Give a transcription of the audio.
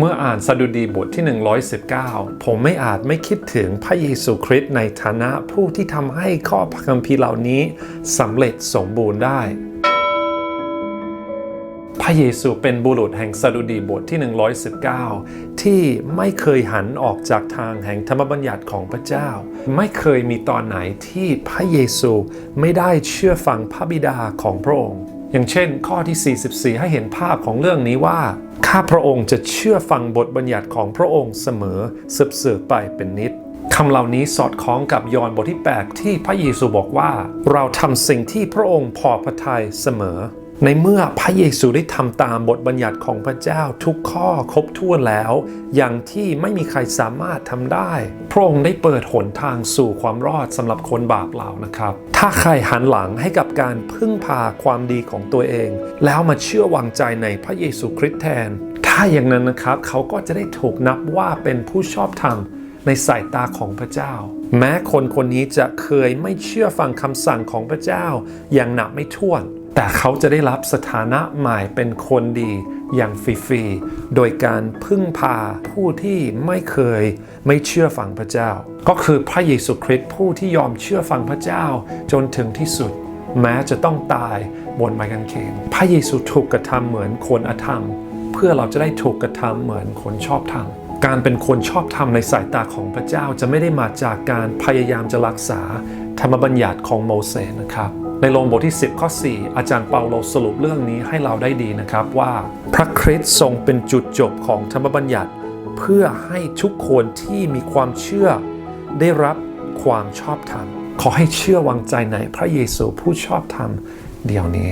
เมื่ออ่านสดุดีบทที่ 119 ผมไม่อาจไม่คิดถึงพระเยซูคริสต์ในฐานะผู้ที่ทำให้ข้อพระคัมภีร์เหล่านี้สำเร็จสมบูรณ์ได้ พระเยซูเป็นบุรุษแห่งสดุดีบทที่ 119 ที่ไม่เคยหันออกจากทางแห่งธรรมบัญญัติของพระเจ้า ไม่เคยมีตอนไหนที่พระเยซูไม่ได้เชื่อฟังพระบิดาของพระองค์ อย่างเช่น ข้อที่ 44 ให้เห็นภาพของเรื่องนี้ว่า ข้าพระองค์จะเชื่อฟังบทบัญญัติของพระองค์เสมอสืบสืบไปเป็นนิดคำเหล่านี้สอดคล้องกับยอห์นบทที่ 8 ที่พระเยซูบอกว่า เราทำสิ่งที่พระองค์พอพระทัยเสมอ ในเมื่อพระเยซูได้ทำตามบทบัญญัติของพระเจ้าทุกข้อครบถ้วนแล้ว อย่างที่ไม่มีใครสามารถทำได้ พระองค์ได้เปิดหนทางสู่ความรอดสำหรับคนบาปเหล่านะครับ ถ้าใครหันหลังให้กับการพึ่งพาความดีของตัวเอง แล้วมาเชื่อวางใจในพระเยซูคริสต์แทน ถ้าอย่างนั้นนะครับเขาก็จะได้ถูกนับว่าเป็นผู้ชอบธรรมในสายตาของพระเจ้า แม้คนคนนี้จะเคยไม่เชื่อฟังคำสั่งของพระเจ้าอย่างหนักไม่ถ้วน แต่เขาจะได้รับสถานะใหม่เป็นคนดีอย่างฟรีๆ โดยการพึ่งพาผู้ที่ไม่เคยไม่เชื่อฟังพระเจ้า ก็คือพระเยซูคริสต์ผู้ที่ยอมเชื่อฟังพระเจ้าจนถึงที่สุด แม้จะต้องตายบนไม้กางเขนพระเยซูถูกกระทำเหมือนคนอธรรม เพื่อเราจะได้ถูกกระทำเหมือนคนชอบธรรมการเป็นคนชอบธรรมในสายตาของพระเจ้าจะไม่ได้มาจากการพยายามจะรักษาธรรมบัญญัติของโมเสสนะครับ ในโรมบทที่ 10 ข้อ 4 อาจารย์เปาโลสรุปเรื่องนี้ให้เราได้ดีนะครับว่า พระคริสต์ทรงเป็นจุดจบของธรรมบัญญัติ เพื่อให้ทุกคนที่มีความเชื่อ ได้รับความชอบธรรม ขอให้เชื่อวางใจในพระเยซูผู้ชอบธรรมเดี๋ยวนี้